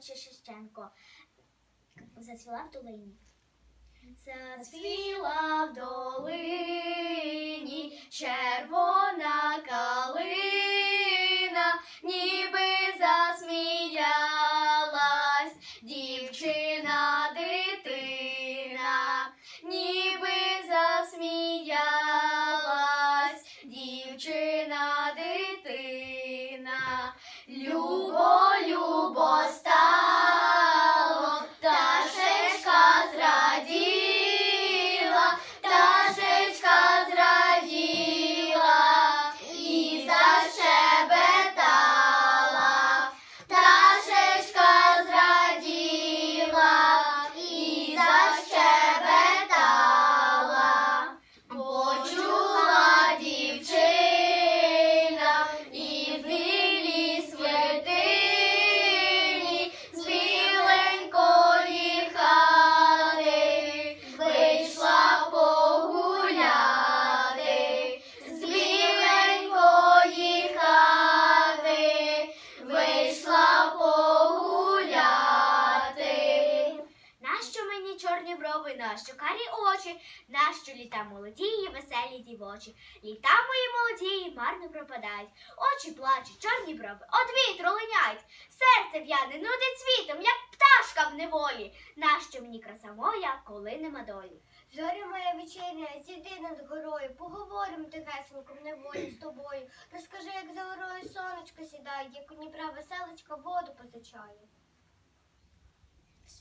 чи Зацвіла в долині. Зацвіла в долині червона калина, ніби засміялась дівчина нащо карі очі, нащо літа молоді і веселі дівочі? Літа мої молоді марно пропадають, очі плачуть, чорні брови, от вітру линяють, серце в'яне, нудить світом, як пташка в неволі. Нащо мені краса моя, коли нема долі? Зоря моя вечерня, зійди над горою, поговоримо тихесенько в неволі з тобою. Розкажи, як за горою сонечко сідає, як у Дніпра веселочка воду позичає.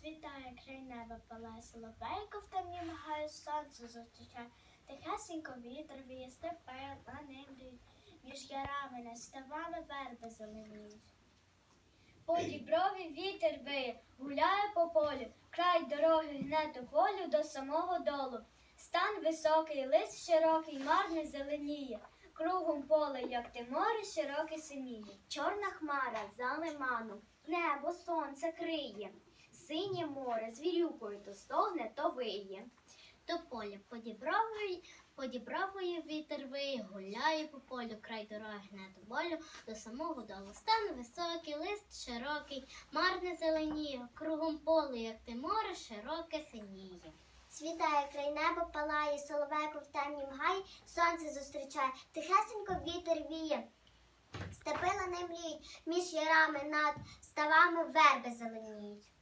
Світає край неба палає соловейко, в темні мигає сонце зустрічає. Тихесенько вітер віє степе на небі, між ярами над ставами верби зеленіють. По діброві вітер виє, гуляє по полю, край дороги гне тополю до самого долу. Стан високий, лист широкий, марне зеленіє. Кругом поле, як те море, широке синіє. Чорна хмара за лиманом, небо сонце криє. Синє море звірюкою то стогне, то виє. То поле подібровує, подібровує вітер виє, гуляє по полю, край дороги гне до болю, до самого долу. Стан високий, лист широкий, марне зеленіє, кругом поле, як те море, широке синіє. Світає край неба, палає, соловейко в темнім гаї, сонце зустрічає, тихесенько вітер віє. Степи на ним мліють, між ярами над ставами верби зеленіють.